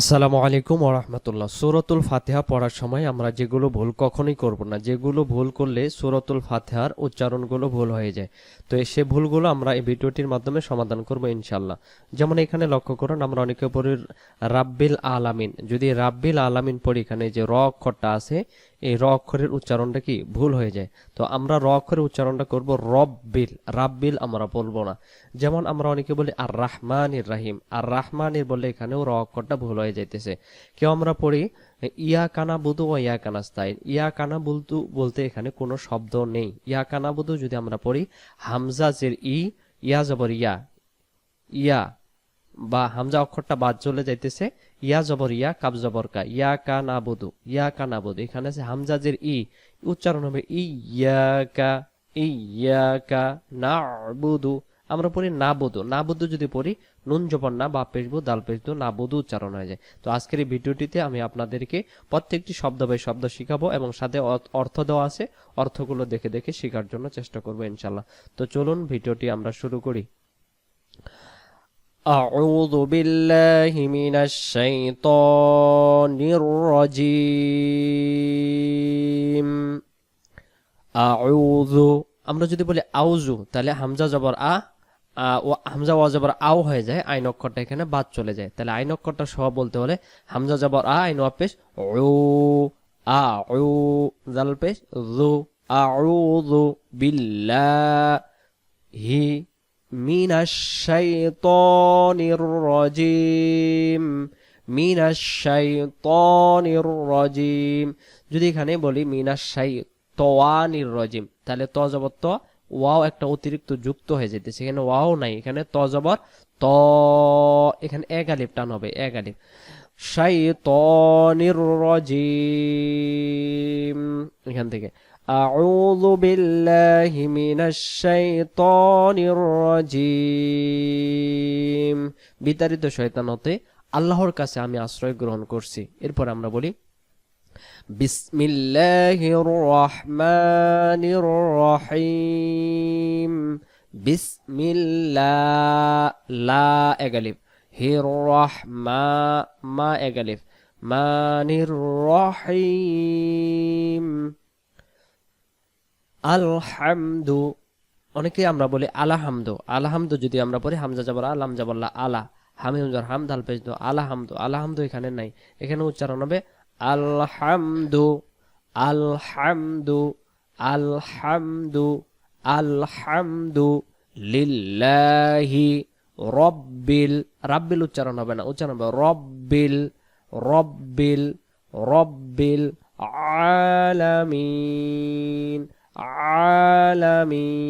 আসসালামু আলাইকুম ওরহমতুল্লাহ সুরতুল ফাতেহা পড়ার সময় আমরা যেগুলো ভুল কখনোই করব না। যেগুলো ভুল করলে সুরতুল ফাতেহার উচ্চারণগুলো ভুল হয়ে যায়। তো সে ভুলগুলো আমরা এই ভিডিওটির মাধ্যমে সমাধান করব ইনশাল্লাহ যেমন এখানে লক্ষ্য করুন, আমরা অনেকে পড়ি রাব্বিল আলামিন। যদি রাব্বিল আলামিন পড়ি, এখানে যে র অক্ষরটা আছে এই র অক্ষরের উচ্চারণটা কি? ভুল হয়ে যায়। তো আমরা র অক্ষরের উচ্চারণটা করব রব্বিল। রাব্বিল আমরা বলব না। যেমন আমরা অনেকে বলি আর রাহমানির রাহিম। আর রাহমানির বললে এখানেও র অক্ষরটা ভুল হয়ে যাইতেছে। কেউ আমরা পড়ি ইয়া কানা বুধু ও ইয়া কানাস্তাইন ইয়া কানা বুলতু বলতে এখানে কোনো শব্দ নেই। ইয়া কানা বুধু যদি আমরা পড়ি, হামজা জের ই, ইয়া জবর ইয়া। ইয়া। বা হামজা অক্ষরটা বাদ চলে যাইতেছে, ইয়া জবর ইয়া, কাব জবর কা, ইয়া কা না বুধু ইয়া কা না বুধু এখানে আছে হামজা জের ই, উচ্চারণ হবে ই, ইয়া কা, ই, ইয়া কা না বুধু আমরা পড়ি না বুধু না বুধু যদি পড়ি, নুন জবর না বা পেশবু দাল পেশবু না বুধু উচ্চারণ হয়ে যায়। তো আজকের এই ভিডিওটিতে আমি আপনাদেরকে প্রত্যেকটি শব্দ বাই শব্দ শিখাবো এবং সাথে অর্থ দেওয়া আছে। অর্থগুলো দেখে দেখে শেখার জন্য চেষ্টা করব ইনশাল্লাহ। তো চলুন ভিডিওটি আমরা শুরু করি। أعوذ بالله من الشيطان الرجيم أعوذ আমরা যদি বলি আউজু তাহলে হামজা জবর আ আ, ও হামজা ওয়া জবর আও হয়ে যায় আইন অক্ষরটা এখানে বাদ চলে যায় তাহলে আইন অক্ষরটা সহ বলতে হলে হামজা জবর আ আইন ওয়া পেশ উ আ উ জাল পেশ জু আউযু বিল্লাহি মিনাশ শাইতানির রাজিম মিনাশ শাইতানির রাজিম যদি এখানে বলি মিনাশ শাইতানির রাজিম তাহলে ত জবর ত, ওয়াও একটা অতিরিক্ত যুক্ত হয়ে যেতেছে এখানে ওয়াও নাই, এখানে ত জবর ত, এখানে এক আলিফ টান হবে, এক আলিফ। শাইতানির রাজিম এখান থেকে। أعوذ بالله من الشيطان الرجيم বিতাড়িত শয়তান হতে আল্লাহর কাছে আমি আশ্রয় গ্রহণ করছি এরপর আমরা বলি বিসমিল্লাহির রহমানির রহিম বিসমিল্লাহ লা এগালিফ হির রহমা মা এগালিফ মানির রহিম আলহামদু। অনেকে আমরা বলি আলাহামদু। আলাহামদু যদি আমরা পড়ি, হামজা যাবর আলাম যাবল্লা আলা। হামিম জর হাম দাল পেজ দো, আলাহামদু। আলাহামদু এখানে নাই। এখানে উচ্চারণ হবে আলহামদু। আলহামদু। আলহামদু। আলহামদু লিল্লাহি রব্বিল। রাব্বিল উচ্চারণ হবে না, উচ্চারণ হবে রব্বিল। রব্বিল। রব্বিল আলামিন। আলামিন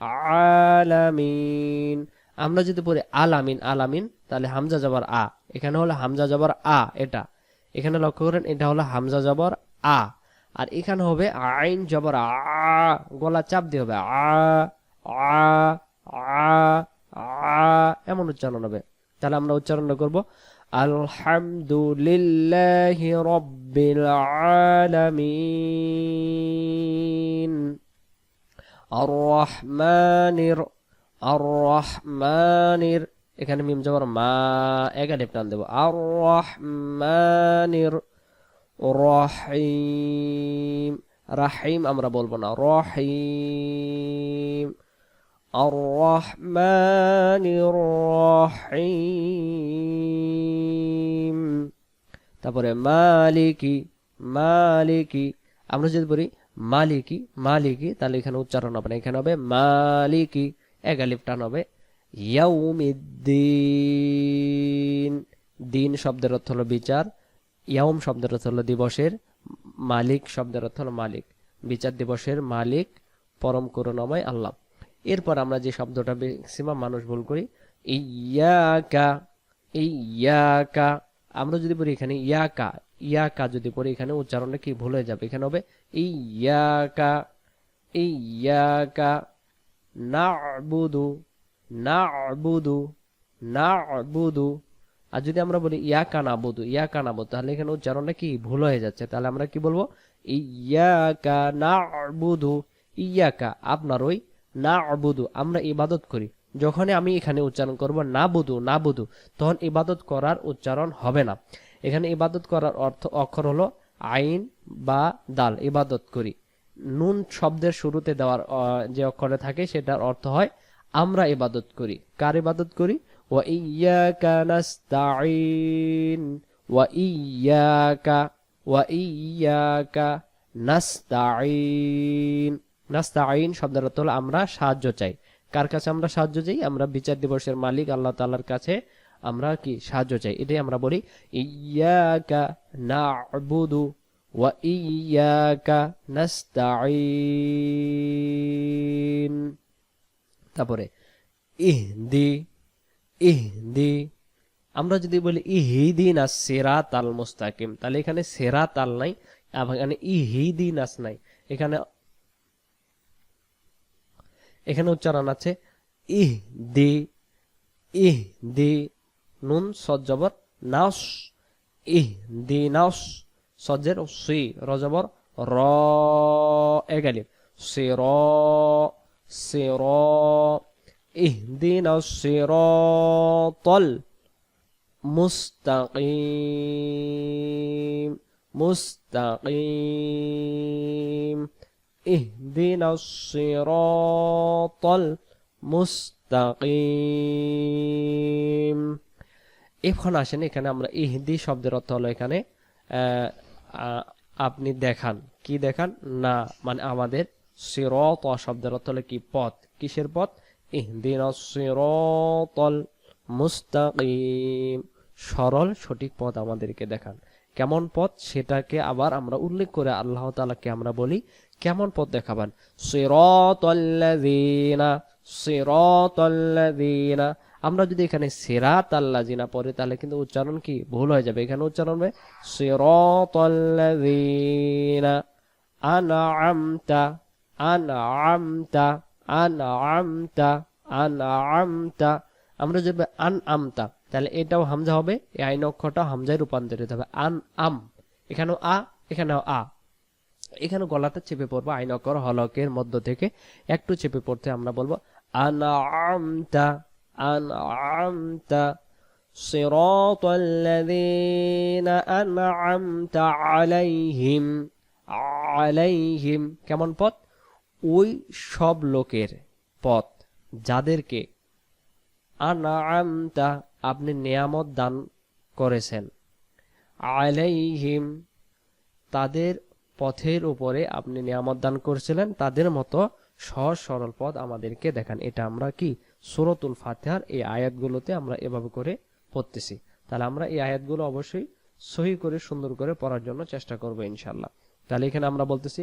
আলামিন। আমরা যদি পড়ি আলামিন আলামিন, তাহলে হামজা জবর আ। এখানে হলো হামজা জবর আ, এটা। এখানে লক্ষ্য করেন, এটা হলো হামজা জবর আ। আর এখানে হবে আইন জবর আ। গলা চাপ দিয়ে হবে আ আ আ আ। এমন উচ্চারণ হবে। তাহলে আমরা উচ্চারণ করব আলহামদুলিল্লাহি রব্বিল আলামিন আর রহমানির আর রহমানির এখানে মিম জবর মা একালিপ টান দেব। আর রহমানির রহিম রাহিম আমরা বলব না। রহিম। الرحمن الرحيم তারপরে মালিকি মালিকি আমরা যদি বলি মালিকি মালিকি তাহলে এখানে উচ্চারণ হবে না এখানে হবে মালিকি এক আলিফ টান হবে ইয়াউমিদ্দিন দিন শব্দের অর্থ হলো বিচার ইয়াউম শব্দের অর্থ হলো দিবসের মালিক শব্দের অর্থ হলো মালিক বিচার দিবসের মালিক পরম করুণাময় আল্লাহ এরপর আমরা যে শব্দটা ম্যাক্সিমাম মানুষ ভুল করি, ইয়াকা ইয়াকা। আমরা যদি বলি এখানে ইয়াকা ইয়াকা যদি পড়ি এখানে উচ্চারণটা কি ভুল হয়ে যাবে? এখানে হবে ইয়াকা ইয়াকা। নাবুদু নাবুদু নাবুদু। আর যদি আমরা বলি ইয়াকা নাবুদু ইয়াকা নাবুদু, তাহলে এখানে উচ্চারণটা কি ভুল হয়ে যাচ্ছে? তাহলে আমরা কি বলব? ইয়াকা নাবুদু, ইয়াকা। আপনার ওই না আবুদু, আমরা ইবাদত করি। যখনই আমি এখানে উচ্চারণ করব না বুধু না বুধু তখন ইবাদত করার উচ্চারণ হবে না। এখানে ইবাদত করার অর্থ অক্ষর হলো আইন বা দাল, ইবাদত করি। নুন শব্দের শুরুতে দেওয়ার যে অক্ষরে থাকে সেটার অর্থ হয় আমরা ইবাদত করি। কার ইবাদত করি? ওয়া ইয়াকা নাস্তাইন ওয়া ইয়াকা ওয়া ইয়াকা নাস্তাইন নাস্তাইন শব্দের অর্থ হলো আমরা সাহায্য চাই। কার কাছে আমরা সাহায্য চাই? আমরা বিচার দিবসের মালিক, আল্লাহ তাআলার কাছে আমরা কি সাহায্য চাই? এটাই আমরা বলি ইয়াকা না'বুদু ওয়া তারপরে, ইহদি ইহদি। আমরা যদি বলি ইহিদিন আস সেরাত আল মুস্তাকিম, তাহলে এখানে সেরাত আল নাই এখানে ইহিদিন আস নাই। এখানে এখানে উচ্চারণ আছে। ইহ দি ইহ দি, নুন সজ্জবর, নাস, ইহ দি, নাস, সজ্জের সি, রজবর, র এগালিফ সি, র সি, র, ইহ দি, নাস, সি, র, তল, মুস্তাকিম মুস্তাকিম। اهدنا الصراط المستقيم এখন আসেন এখানে আমরা ইহদি শব্দের অর্থ হলো এখানে আহ, আ- আপনি দেখান কি দেখান না মানে আমাদের সিরত শব্দের অর্থ হলো কি পথ কিসের পথ ইহদিনা সিরাতাল মুস্তাকিম সরল সঠিক পথ আমাদেরকে দেখান কেমন পথ সেটাকে আবার আমরা উল্লেখ করে আল্লাহ তাআলাকে আমরা বলি কেমন পথ দেখাবেন? সিরাতাল্লাযীনা সিরাতাল্লাযীনা। আমরা যদি এখানে সিরাত আল্লাযীনা পড়ি, তাহলে কিন্তু উচ্চারণ কি? ভুল হয়ে যাবে। এখানে উচ্চারণ হবে, সিরাতাল্লাযীনা। আনআমতা আনআমতা আনআমতা আনআমতা। আমরা যদি আন আমতা তাহলে এটাও হামজা হবে, এই আইন অক্ষরটা হামজায় রূপান্তরিত হবে। আন আম এখানেও আ এখানেও আ। এখানে গলাতে চেপে পড়বো আইন অক্ষর হলকের মধ্য থেকে একটু চেপে পড়তে আমরা বলবো আনআমতা আনআমতা صراط الذين أنعمت عليهم عليهم কেমন পথ ওই সব লোকের পথ যাদেরকে আনআমতা আপনি নিয়ামত দান করেছেন আলাইহিম তাদের পথের উপরে আপনি নিয়ামত দান করেছিলেন, তাদের মতো সহজ সরল পথ আমাদেরকে দেখান। এটা আমরা কি? সুরতুল ফাতেহার এই আয়াতগুলোতে আমরা এভাবে করে পড়তেছি। তাহলে আমরা এই আয়াতগুলো অবশ্যই সহি করে, সুন্দর করে পড়ার জন্য চেষ্টা করব ইনশাল্লাহ তাহলে এখানে আমরা বলতেছি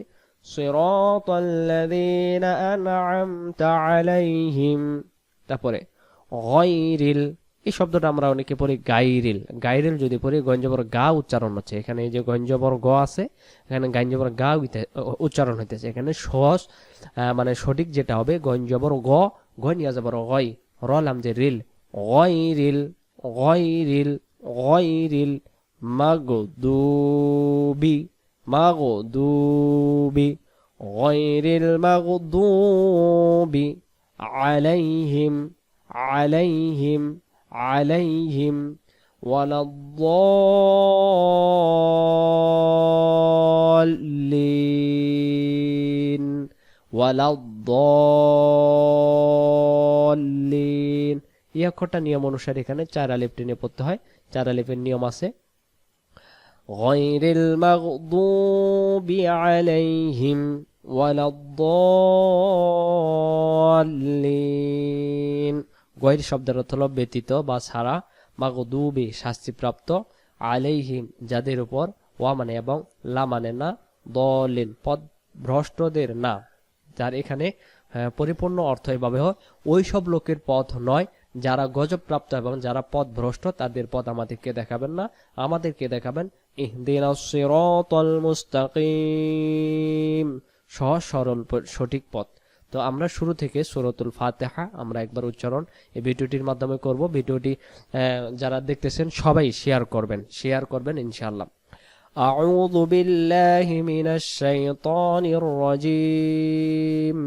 তারপরে, গয়রিল এই শব্দটা আমরা অনেকে পড়ি গাইরিল। গাইরিল যদি পড়ি, গঞ্জবর গা উচ্চারণ হচ্ছে। এখানে যে গঞ্জবর গ আছে, এখানে গঞ্জবর গা উচ্চারণ হইতেছে। এখানে সহজ মানে সঠিক যেটা হবে, গঞ্জবর গ গ যাবর গই র যে রিল। গই রিল গই রিল গই রিল মাগ দুবি মাগো দুবি গইরিল মাগ দুবি আলাইহিম আলাইহিম عليهم ولا الضالين ولا الضالين এই অক্ষরটা নিয়ম অনুসারে এখানে চার আলিফ টেনে পড়তে হয় চার আলিফের নিয়ম আছে غير المغضوب عليهم ولا الضالين গয়ের শব্দের অর্থ হল ব্যতীত বা ছাড়া মাগদুবি শাস্তিপ্রাপ্ত, আলাইহিম, যাদের উপর ওয়া মানে এবং লা মানে না দলিন পদ ভ্রষ্টদের না, যার এখানে পরিপূর্ণ অর্থ এভাবে হয়, ওই সব লোকের পথ নয়, যারা গজবপ্রাপ্ত এবং যারা পথ ভ্রষ্ট তাদের পথ আমাদেরকে দেখাবেন না, আমাদেরকে দেখাবেন মুস্তাকিম। সহজ, সরল, সঠিক পথ। তো আমরা শুরু থেকে সুরতুল ফাতেহা আমরা একবার উচ্চারণ এই ভিডিওটির মাধ্যমে করব ভিডিওটি আহ, যারা দেখতেছেন সবাই শেয়ার করবেন শেয়ার করবেন ইনশাআল্লাহ أعوذ بالله من الشيطان الرجيم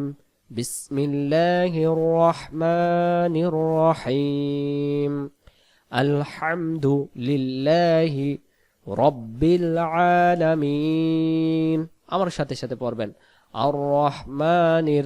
بسم الله الرحمن الرحيم الحمد لله رب العالمين আমার সাথে সাথে পড়বেন আর রহমানির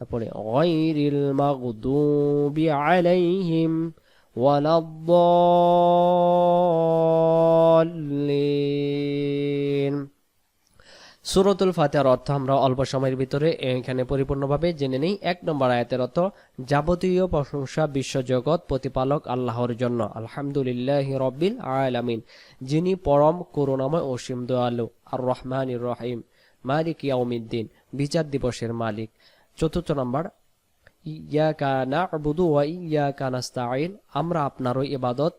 তারপরে, গয়রিল মাগদুবি আলাইহিম ওয়ালাদ্দাল্লিন। সুরতুল ফাতিহার অর্থ আমরা অল্প সময়ের ভিতরে এখানে পরিপূর্ণভাবে জেনে নেই। এক নম্বর আয়াতের অর্থ, যাবতীয় প্রশংসা বিশ্বজগৎ প্রতিপালক আল্লাহর জন্য। আলহামদুলিল্লাহ রব্বিল আলামিন, যিনি পরম করুণাময় অসীম দয়ালু আর রহমান রহিম, মালিক ইয়াউমিদ্দিন, বিচার দিবসের মালিক। চতুর্থ নম্বর কানা না'বুদু ওয়া কানাস্তা নাস্তাঈন আমরা আপনারও ইবাদত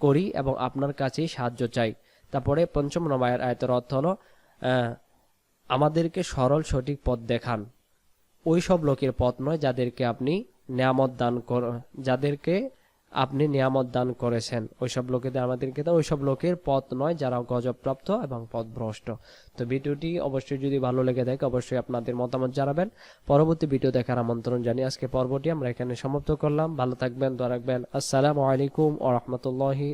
করি এবং আপনার কাছে সাহায্য চাই। তারপরে পঞ্চম নম্বর আয়তের অর্থ হলো আমাদেরকে সরল সঠিক পথ দেখান। ওই সব লোকের পথ নয় যাদেরকে আপনি নিয়ামত দান যাদেরকে আপনি নিয়ামত দান করেছেন। ওইসব লোকেদের আমাদেরকে তো ওইসব লোকের পথ নয় যারা গজবপ্রাপ্ত এবং পথ ভ্রষ্ট তো ভিডিওটি অবশ্যই যদি ভালো লেগে থাকে, অবশ্যই আপনাদের মতামত জানাবেন। পরবর্তী ভিডিও দেখার আমন্ত্রণ জানি আজকে পর্বটি আমরা এখানে সমাপ্ত করলাম। ভালো থাকবেন, দোয়া রাখবেন। আসসালামু আলাইকুম ও রহমতুল্লাহি